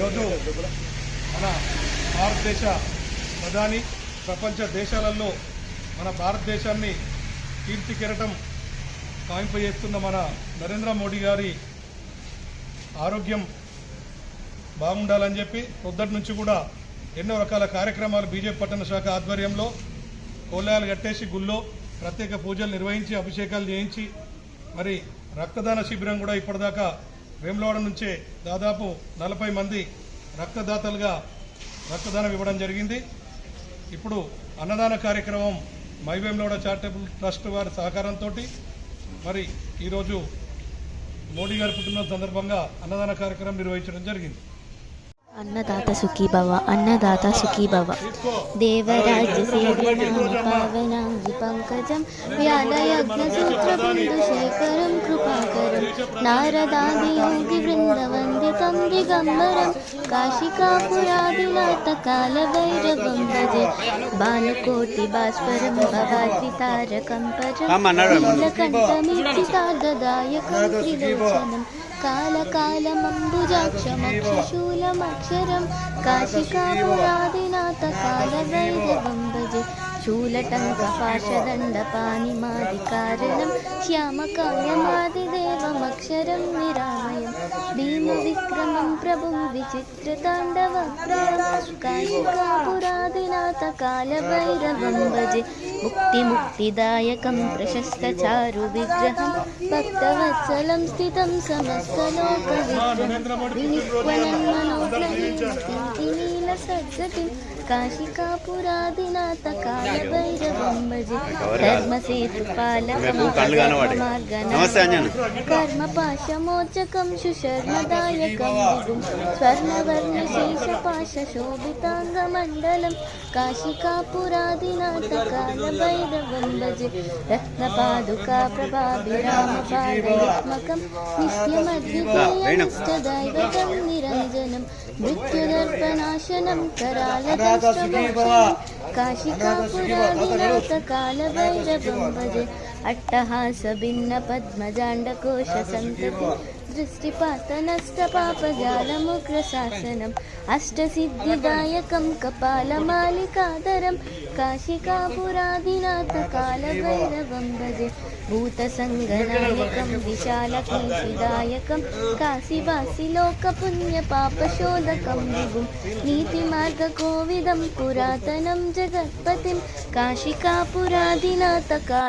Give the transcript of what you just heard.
ఈరోజు మన భారతదేశ ప్రధాని ప్రపంచ దేశాలలో మన భారతదేశాన్ని కీర్తి కెరటం కాయింపజేస్తున్న మన నరేంద్ర మోడీ గారి ఆరోగ్యం బాగుండాలని చెప్పి పొద్దటి నుంచి కూడా ఎన్నో రకాల కార్యక్రమాలు బీజేపీ పట్టణ శాఖ ఆధ్వర్యంలో కోలాయాలు కట్టేసి గుళ్ళో ప్రత్యేక పూజలు నిర్వహించి అభిషేకాలు చేయించి మరి రక్తదాన శిబిరం కూడా ఇప్పటిదాకా వేములవాడ నుంచే దాదాపు నలభై మంది రక్తదాతలుగా రక్తదానం ఇవ్వడం జరిగింది. ఇప్పుడు అన్నదాన కార్యక్రమం మై చారిటబుల్ ట్రస్ట్ వారి సహకారంతో మరి ఈరోజు మోడీ గారి పుట్టిన సందర్భంగా అన్నదాన కార్యక్రమం నిర్వహించడం జరిగింది. अन्नदाता सुखी भव अन्नदाता सुखीभव देवराजसेविं पावनां पङ्कजं व्याधयज्ञसुखबिन्दुशेखरं कृपाकरं नारदादियोगिवृन्दवन्दितं दिगम्बरं काशिकापुरादिनाथकालभैरवं भजे। बालकोटिभाष्परं त्रिलोचनं. कालकालमम्बुजाक्षमक्षशूलमक्षरं काशिकापुरादिनाथकालवैरवं भजे शूलटङ्कपाशदण्डपाणिमादिकारणं श्यामकायमादिदेवमक्षरं निरामयं। విక్రమము విక్రమం ప్రభువు విచిత్ర తాండవ కాళికాపురాదినాథ కాల భైరవం భజే ముక్తి ముక్తిదాయకం ప్రశస్త చారు విగ్రహం భక్తవత్సలం స్థితం సమస్తలోక విగ్రహం సజ్జతి కాశికాపురాదినాథ కాల భైరవం భజే ధర్మసేతు పాలకం మార్గ కర్మ పాశమోచకం సుశర్మదా विभुं स्वर्णवर्णशेषपाशशोभिताङ्गमण्डलं काशिकापुरादिनाथ कालभैरवं भजे रत्नपादुका प्रभाभिरामपादयुग्मकं नित्यमद्वितीयनिष्ठदैवतं निरञ्जनं मृत्युदर्पनाशनं करालदाष्ट्रभूषणं काशिकापुरादिनाथ कालभैरवं भजे अट्टहासभिन्नपद्मजाण्डकोशसन्तति दृष्टिपातनष्टपापजालमुग्रशासनम् अष्टसिद्धिदायकं कपालमालिकाधरं काशिकापुरादिनाथ कालभैरवं भजे भूतसङ्गनायकं विशालकेशिदायकं काशीवासिलोकपुण्यपापशोधकं विभुं नीतिमार्गकोविदं पुरातनं जगत्पतिं काशिकापुरादिनाथ काल